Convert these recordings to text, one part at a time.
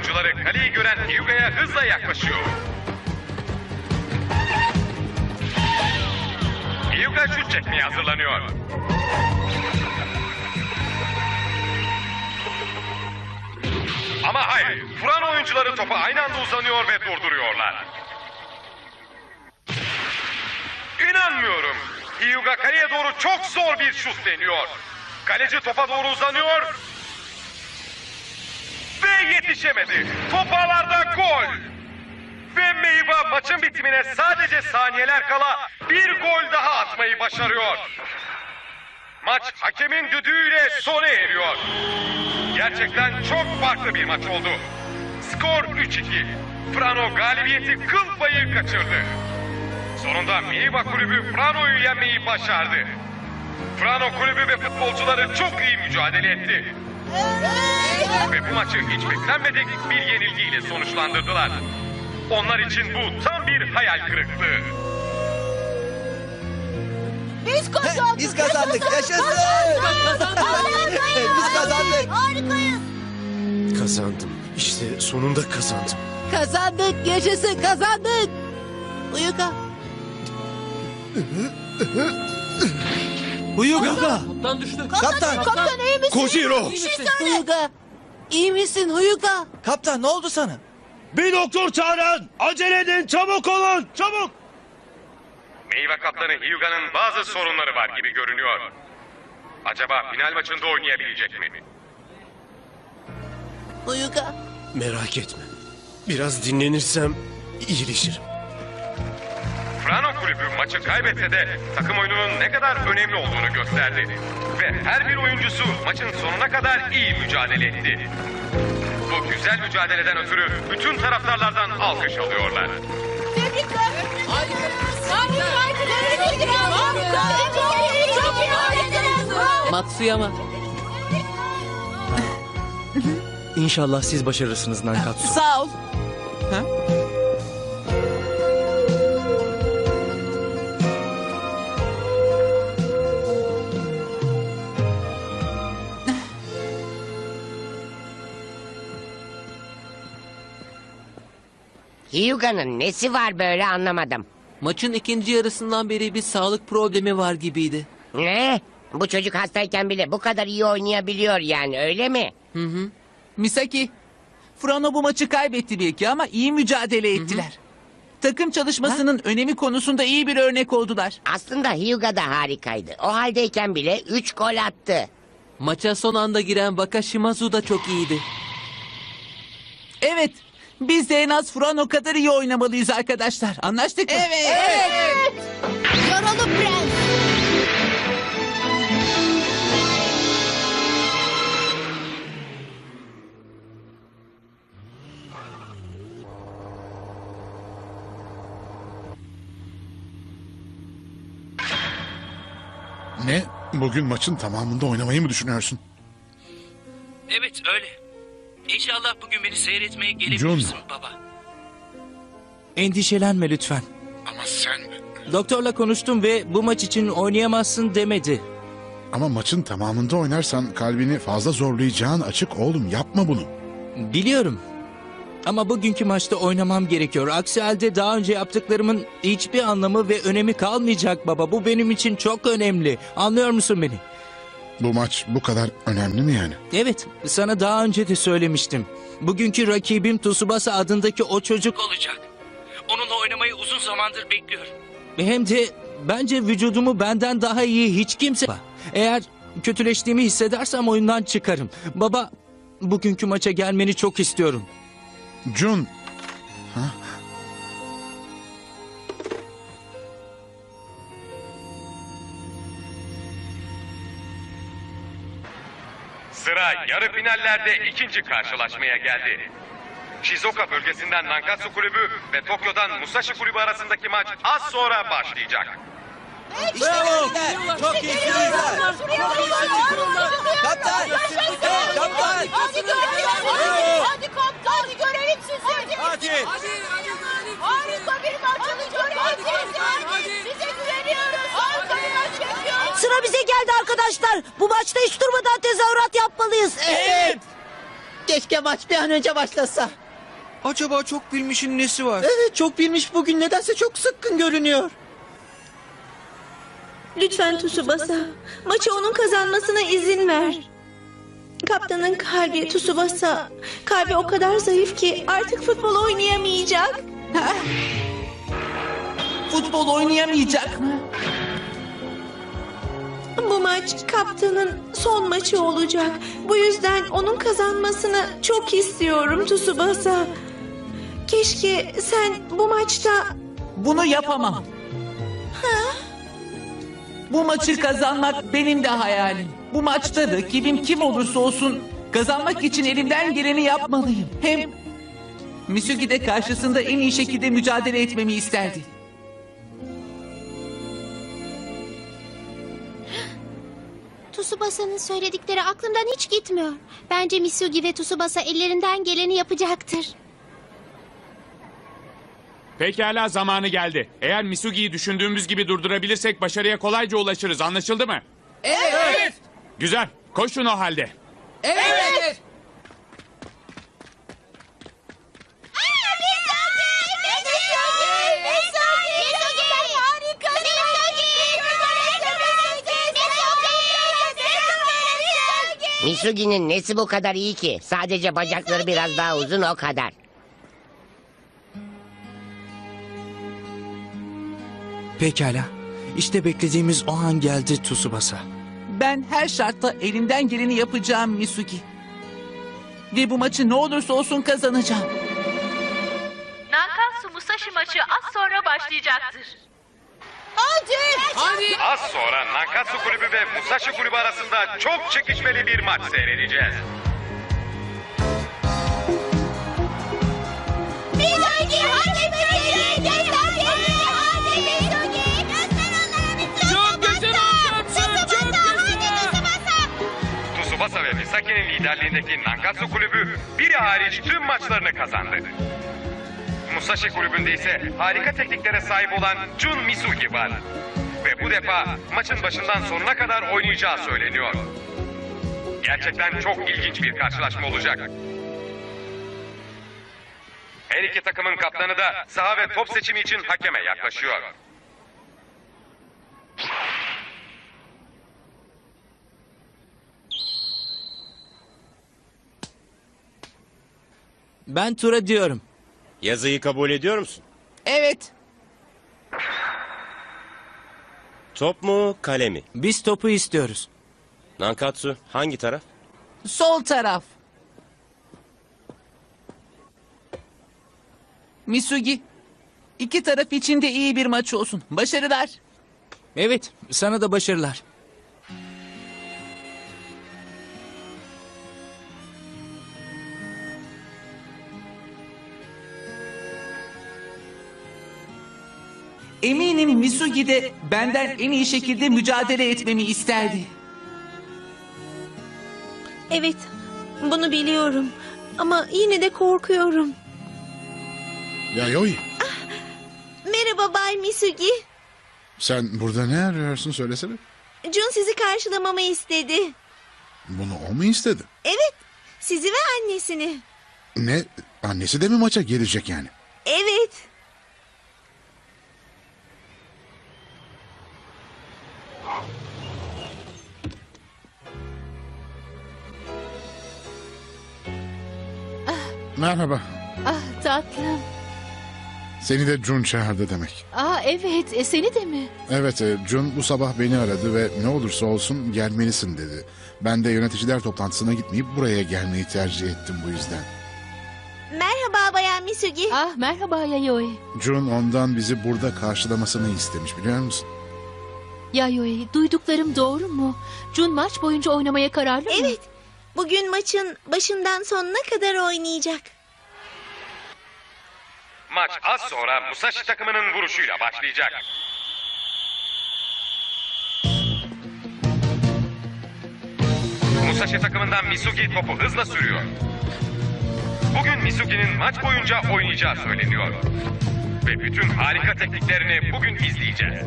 oyuncuları kaleyi gören Hyuga'ya hızla yaklaşıyor. Hyuga şut çekmeye hazırlanıyor. Ama hayır, Turan oyuncuları topa aynı anda uzanıyor ve durduruyorlar. İnanmıyorum. Hyuga kaleye doğru çok zor bir şut deniyor. Kaleci topa doğru uzanıyor ve yetişemedi. Top ağlarda gol. Ve Meyva maçın bitimine sadece saniyeler kala bir gol daha atmayı başarıyor. Maç hakemin düdüğüyle sona eriyor. Gerçekten çok farklı bir maç oldu. Skor 3-2. Frano galibiyeti kıl payı kaçırdı. Sonunda Meyva kulübü Frano'yu yenmeyi başardı. Frano kulübü ve futbolcuları çok iyi mücadele etti. Ve bu maçı hiç beklenmedik bir yenilgiyle sonuçlandırdılar. Onlar için bu tam bir hayal kırıklığı. Biz kazandık. Biz kazandık. Yaşasın. Biz kazandık. Harikayız. Kazandım. İşte sonunda kazandım. Kazandık. Yaşasın kazandık. Uyuka. Huyuga. Kaptan düştü. Kaptan. Kaptan iyi misin? Kojiro! Bir şey söyle. Uyuka. İyi misin Uyuka? Kaptan ne oldu sana? Bir doktor çağırın! Acele edin! Çabuk olun! Çabuk! Meyve kaptanı Hyuga'nın bazı sorunları var gibi görünüyor. Acaba final maçında oynayabilecek mi? Uyuka. Merak etme. Biraz dinlenirsem iyileşirim. Frano kulübü maçı kaybetse de takım oyununun ne kadar önemli olduğunu gösterdi. Ve her bir oyuncusu maçın sonuna kadar iyi mücadele etti. Bu güzel mücadeleden ötürü bütün taraftarlardan alkış alıyorlar. Tebrikler. Matsuyama. İnşallah siz başarırsınız Nankatsu. Sağ ol. Hyuga'nın nesi var böyle anlamadım. Maçın ikinci yarısından beri bir sağlık problemi var gibiydi. Ne? Bu çocuk hastayken bile bu kadar iyi oynayabiliyor yani öyle mi? Misaki, Frano bu maçı kaybetti belki ama iyi mücadele ettiler. Takım çalışmasının önemi konusunda iyi bir örnek oldular. Aslında Hyuga da harikaydı. O haldeyken bile 3 gol attı. Maça son anda giren Wakashimazu da çok iyiydi. Evet, biz de en az Frano kadar iyi oynamalıyız arkadaşlar. Anlaştık mı? Evet. Yaralı prens. Ne? Bugün maçın tamamında oynamayı mı düşünüyorsun? Evet öyle. İnşallah bugün beni seyretmeye gelebilirsin baba. Endişelenme lütfen. Ama sen... Doktorla konuştum ve bu maç için oynayamazsın demedi. Ama maçın tamamında oynarsan kalbini fazla zorlayacağın açık oğlum. Yapma bunu. Biliyorum. Ama bugünkü maçta oynamam gerekiyor. Aksi halde daha önce yaptıklarımın hiçbir anlamı ve önemi kalmayacak baba. Bu benim için çok önemli. Anlıyor musun beni? Bu maç bu kadar önemli mi yani? Evet, sana daha önce de söylemiştim. Bugünkü rakibim Tsubasa adındaki o çocuk Olacak. Onunla oynamayı uzun zamandır bekliyorum. hem de bence vücudumu benden daha iyi hiç kimse... Eğer kötüleştiğimi hissedersem oyundan çıkarım. Baba, bugünkü maça gelmeni çok istiyorum. Jun. Sıra yarı finallerde ikinci karşılaşmaya geldi. Shizuoka bölgesinden Nankatsu kulübü ve Tokyo'dan Musashi kulübü arasındaki maç az sonra başlayacak. Bravo! Çok iyisiniz. Kaptan! Kaptan! Hadi görelim. Hadi kaptan. Hadi görelim sizi. Hadi! Harika bir maç. Hadi görelim sizi. Size güveniyoruz. Harika bir maç yapıyoruz. Sıra bize geldi arkadaşlar. Bu maçta hiç durmadan tezahürat yapmalıyız. Evet! Keşke maç bir an önce başlasa. Acaba çok bilmişin nesi var? Evet çok bilmiş bugün nedense çok sıkkın görünüyor. Lütfen Tsubasa. Maçı onun kazanmasına izin ver. Kaptanın kalbi Tsubasa. Kalbi o kadar zayıf ki artık futbol oynayamayacak. Futbol oynayamayacak mı? Bu maç kaptanın son maçı olacak. Bu yüzden onun kazanmasını çok istiyorum Tsubasa. Keşke sen bu maçta Bunu yapamam. Bu maçı kazanmak benim de hayalim. Bu maçta rakibim kim olursa olsun kazanmak için elimden geleni yapmalıyım. Hem Misugi de karşısında en iyi şekilde mücadele etmemi isterdi. Tsubasa'nın söyledikleri aklımdan hiç gitmiyor. Bence Misugi ve Tsubasa ellerinden geleni yapacaktır. Pekala zamanı geldi. Eğer Misugi'yi düşündüğümüz gibi durdurabilirsek başarıya kolayca ulaşırız. Anlaşıldı mı? Evet. Güzel. Koşun o halde. Evet. Misugi'nin nesi bu kadar iyi ki? Sadece bacakları biraz daha uzun o kadar. Pekala. İşte beklediğimiz o an geldi Tsubasa. Ben her şartta elimden geleni yapacağım Misugi. Ve bu maçı ne olursa olsun kazanacağım. Nankatsu Musashi maçı az sonra başlayacaktır. Hadi! Az sonra Nankatsu kulübü ve Musashi kulübü arasında çok çekişmeli bir maç seyredeceğiz. Hadi hadi! Hadi! Tsubasa ve Misaki'nin liderliğindeki Nankatsu kulübü biri hariç tüm maçlarını kazandı. Musashi kulübünde ise harika tekniklere sahip olan Jun Misugi var. Ve bu defa maçın başından sonuna kadar oynayacağı söyleniyor. Gerçekten çok ilginç bir karşılaşma olacak. Her iki takımın kaptanı da saha ve top seçimi için hakeme yaklaşıyor. Ben tura diyorum. Yazıyı kabul ediyor musun? Evet. Top mu, kale mi? Biz topu istiyoruz. Nankatsu hangi taraf? Sol taraf. Misugi. iki taraf için de iyi bir maç olsun. Başarılar. Evet, sana da başarılar. Eminim Misugi de benden en iyi şekilde mücadele etmemi isterdi. Evet, bunu biliyorum. Ama yine de korkuyorum. Yayoi Merhaba Bay Misugi. sen burada ne arıyorsun söylesene. Jun sizi karşılamamı istedi. Bunu o mu istedi? Evet, sizi ve annesini. Ne? Annesi de mi maça gelecek yani? Merhaba. Ah tatlım. Seni de Jun çağırdı demek. Ah evet e, seni de mi? Evet, e, Jun bu sabah beni aradı ve ne olursa olsun gelmelisin dedi. Ben de yöneticiler toplantısına gitmeyip buraya gelmeyi tercih ettim bu yüzden. Merhaba Bayan Misugi. Ah merhaba Yayoi. Jun ondan bizi burada karşılamasını istemiş biliyor musun? Yayoi duyduklarım doğru mu? Jun maç boyunca oynamaya kararlı mı? Evet, bugün maçın başından sonuna kadar oynayacak. Maç az sonra Musashi takımının vuruşuyla başlayacak. Musashi takımından Misugi topu hızla sürüyor. Bugün Misugi'nin maç boyunca oynayacağı söyleniyor. Ve bütün harika tekniklerini bugün izleyeceğiz.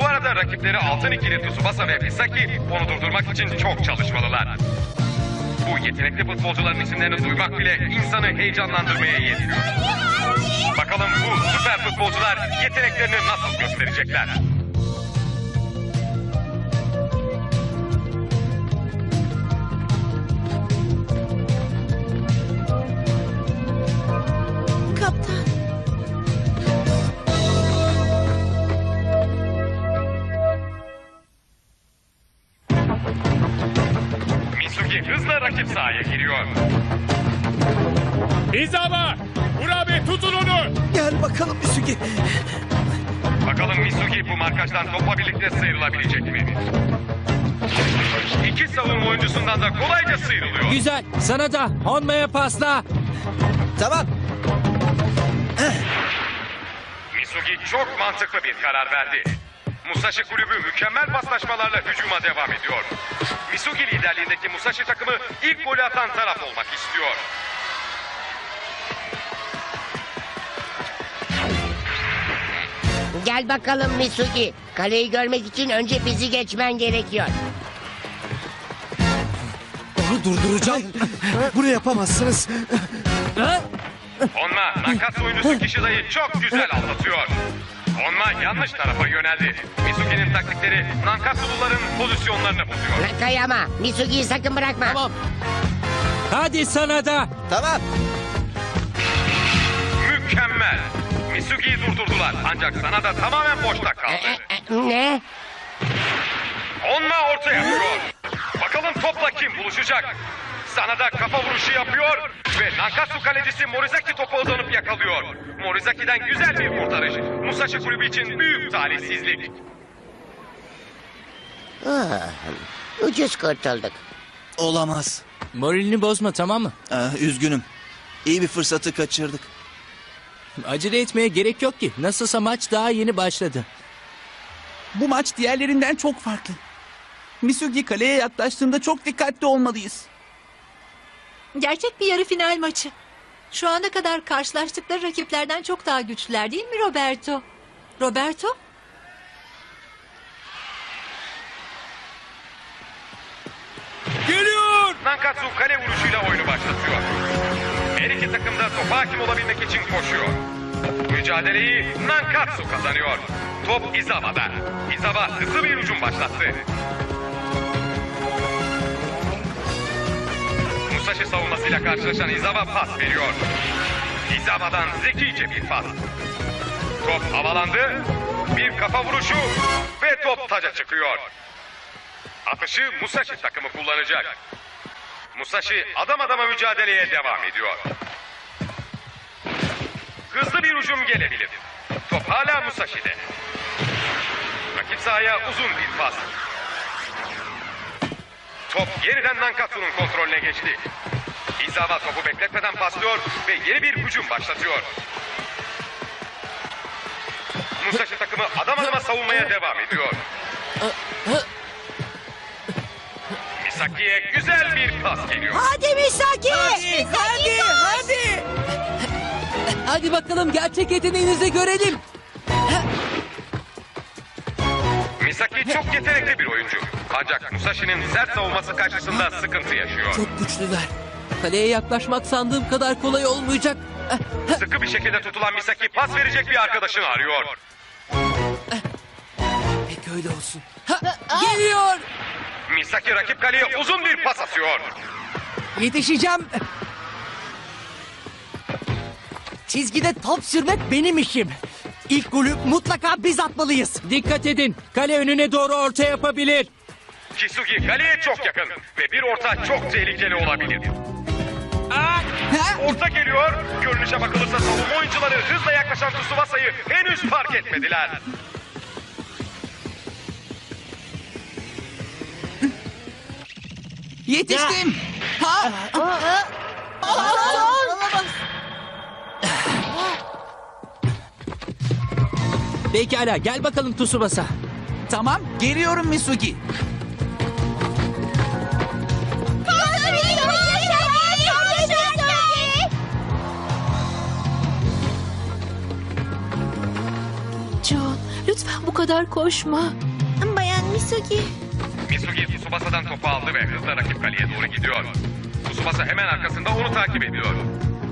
Bu arada rakipleri altın ikili Tsubasa ve Misaki onu durdurmak için çok çalışmalılar. Bu yetenekli futbolcuların isimlerini duymak bile insanı heyecanlandırmaya yetiyor. Bakalım bu süper futbolcular yeteneklerini nasıl gösterecekler? Bakalım Misugi. Bakalım Misugi bu markajdan topla birlikte sıyrılabilecek mi? İki savunma oyuncusundan da kolayca sıyrılıyor. Güzel. Sana da Honma'ya pasla. Tamam. Misugi çok mantıklı bir karar verdi. Musashi kulübü mükemmel paslaşmalarla hücuma devam ediyor. Misugi liderliğindeki Musashi takımı ilk golü atan taraf olmak istiyor. Gel bakalım Misugi. Kaleyi görmek için önce bizi geçmen gerekiyor. Onu durduracağım. Bunu yapamazsınız. Onma Nakatsu oyuncusu Kishida'yı çok güzel anlatıyor. Onma yanlış tarafa yöneldi. Misugi'nin taktikleri Nankatsu'luların pozisyonlarını bozuyor. Nakayama, Misugi'yi sakın bırakma. Tamam. Hadi sana da. Tamam. Mükemmel. Misugi'yi durdurdular ancak sana da tamamen boşta kaldı. Ne? Onma ortaya vuruyor. Bakalım topla kim buluşacak? Sana da kafa vuruşu yapıyor ve Nankatsu kalecisi Morizaki topu uzanıp yakalıyor. Morizaki'den güzel bir kurtarış. Musashi kulübü için büyük talihsizlik. Ah, ucuz kurtulduk. Olamaz. Moralini bozma tamam mı? Ah, üzgünüm. İyi bir fırsatı kaçırdık. Acele etmeye gerek yok ki. Nasılsa maç daha yeni başladı. Bu maç diğerlerinden çok farklı. Misugi kaleye yaklaştığında çok dikkatli olmalıyız. Gerçek bir yarı final maçı. Şu ana kadar karşılaştıkları rakiplerden çok daha güçlüler değil mi Roberto? Roberto? Geliyor! Nankatsu kale vuruşuyla oyunu başlatıyor. Her iki takım da topa hakim olabilmek için koşuyor. Mücadeleyi Nankatsu kazanıyor. Top Izaba'da. Izaba hızlı bir hücum başlattı. Musashi savunmasıyla karşılaşan Izaba pas veriyor. Izaba'dan zekice bir pas. Top havalandı. Bir kafa vuruşu ve top taca çıkıyor. Atışı Musashi takımı kullanacak. Musashi adam adama mücadeleye devam ediyor. Hızlı bir hücum gelebilir. Top hala Musashi'de. Rakip sahaya uzun bir pas. Top yeniden Nankatsu'nun kontrolüne geçti. Izawa topu bekletmeden paslıyor ve yeni bir hücum başlatıyor. Musashi takımı adam adama savunmaya devam ediyor. Güzel bir pas geliyor. Hadi Misaki. Hadi, hadi, hadi. Hadi bakalım gerçek yeteneğinizi görelim. Misaki çok yetenekli bir oyuncu. Ancak Musashi'nin sert savunması karşısında sıkıntı yaşıyor. Çok güçlüler. Kaleye yaklaşmak sandığım kadar kolay olmayacak. Sıkı bir şekilde tutulan Misaki pas verecek bir arkadaşını arıyor. Peki öyle olsun. Ha, geliyor. Misaki rakip kaleye uzun bir pas atıyor. Yetişeceğim. Çizgide top sürmek benim işim. İlk golü mutlaka biz atmalıyız. Dikkat edin. Kale önüne doğru orta yapabilir. Kisugi kaleye çok yakın ve bir orta çok tehlikeli olabilir. Orta geliyor. Görünüşe bakılırsa savunma oyuncuları hızla yaklaşan Tsubasa'yı henüz fark etmediler. Yetiştim. Ha? Pekala gel bakalım Tsubasa. Tamam, geliyorum Misugi. John, lütfen bu kadar koşma. Bayan Misugi. Misugi Tsubasa'dan topu aldı ve hızla rakip kaleye doğru gidiyor. Tsubasa hemen arkasında onu takip ediyor.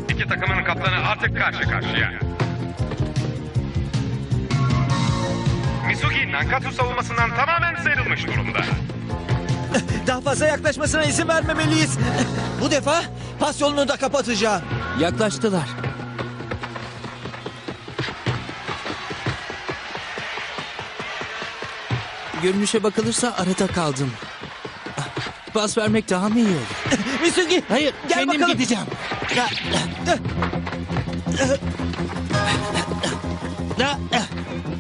İki takımın kaptanı artık karşı karşıya. Misugi Nankatsu savunmasından tamamen sıyrılmış durumda. Daha fazla yaklaşmasına izin vermemeliyiz. Bu defa pas yolunu da kapatacağım. Yaklaştılar. Görünüşe bakılırsa arada kaldım. Pas vermek daha mı iyi olur? Misugi! Hayır, Gel kendim bakalım. gideceğim.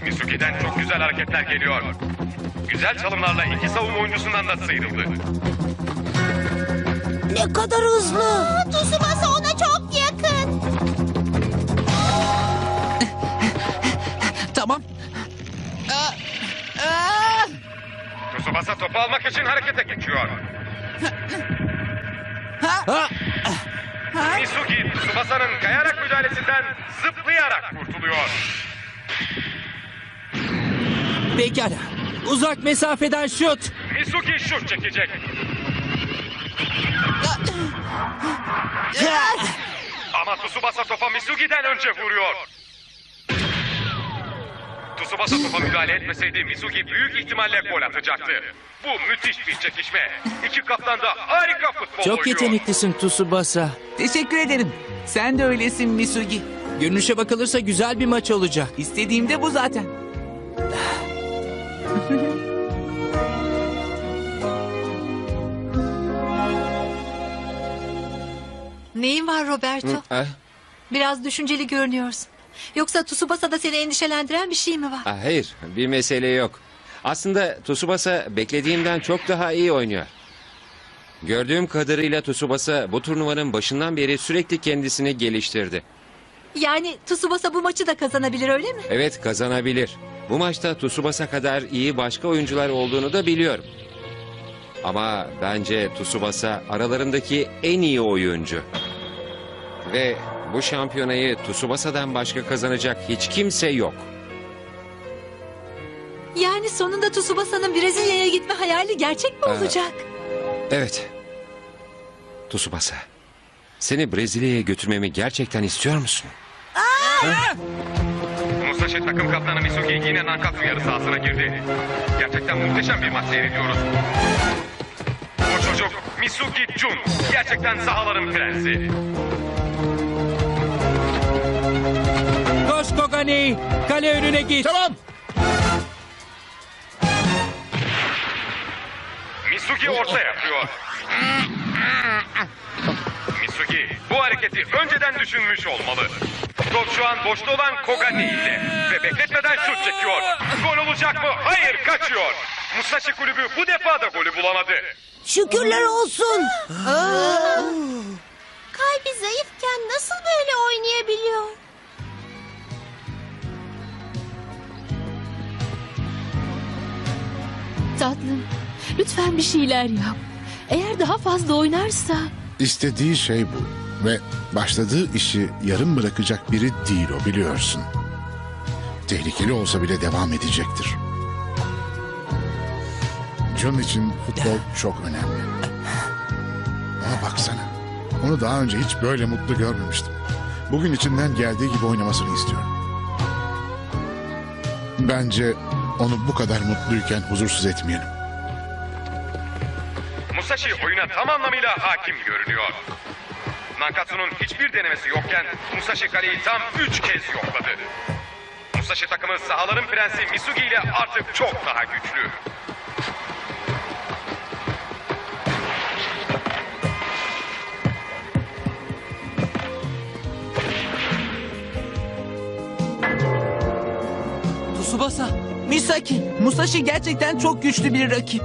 Misugi'den çok güzel hareketler geliyor. Güzel çalımlarla iki savunma oyuncusundan da sıyrıldı. Ne kadar hızlı. Tsubasa ona Tsubasa topu almak için harekete geçiyor. Misugi Tsubasa'nın kayarak müdahalesinden zıplayarak kurtuluyor. Pekala. Uzak mesafeden şut. Misugi şut çekecek. Ama Tsubasa topa Misugi'den önce vuruyor. Tsubasa topa müdahale etmeseydi Misugi büyük ihtimalle gol atacaktı. Bu müthiş bir çekişme. İki kaptan da harika futbol Çok oynuyor. yeteneklisin Tsubasa. Teşekkür ederim. Sen de öylesin Misugi. Görünüşe bakılırsa güzel bir maç olacak. İstediğim de bu zaten. Neyin var Roberto? Biraz düşünceli görünüyorsun. Yoksa Tsubasa'da seni endişelendiren bir şey mi var? Ah, Hayır, bir mesele yok. Aslında Tsubasa beklediğimden çok daha iyi oynuyor. Gördüğüm kadarıyla Tsubasa bu turnuvanın başından beri sürekli kendisini geliştirdi. Yani Tsubasa bu maçı da kazanabilir öyle mi? Evet kazanabilir. Bu maçta Tsubasa kadar iyi başka oyuncular olduğunu da biliyorum. Ama bence Tsubasa aralarındaki en iyi oyuncu. Ve bu şampiyonayı Tsubasa'dan başka kazanacak hiç kimse yok. Yani sonunda Tsubasa'nın Brezilya'ya gitme hayali gerçek mi Ee, olacak? Evet. Tsubasa. Seni Brezilya'ya götürmemi gerçekten istiyor musun? Musashi takım kaptanı Misugi yine Nankatsu yarı sahasına girdi. Gerçekten muhteşem bir maç seyrediyoruz. Bu çocuk Misugi Jun. Gerçekten sahaların prensi. Kogani. Kale önüne git. Tamam. Misugi orta yapıyor. Misugi bu hareketi önceden düşünmüş olmalı. Top şu an boşta olan Kogani ile ve bekletmeden şut çekiyor. Gol olacak mı? Hayır kaçıyor. Musashi kulübü bu defa da golü bulamadı. Şükürler olsun. Kalbi zayıfken nasıl böyle oynayabiliyor? Tatlım, lütfen bir şeyler yap. Eğer daha fazla oynarsa... İstediği şey bu. Ve başladığı işi yarım bırakacak biri değil o biliyorsun. Tehlikeli olsa bile devam edecektir. John için futbol çok önemli. Ona baksana. Onu daha önce hiç böyle mutlu görmemiştim. Bugün içinden geldiği gibi oynamasını istiyorum. Bence onu bu kadar mutluyken huzursuz etmeyelim. Musashi oyuna tam anlamıyla hakim görünüyor. Nankatsu'nun hiçbir denemesi yokken Musashi kaleyi tam üç kez yokladı. Musashi takımı sahaların prensi Misugi ile artık çok daha güçlü. Tsubasa, Misaki, Musashi gerçekten çok güçlü bir rakip.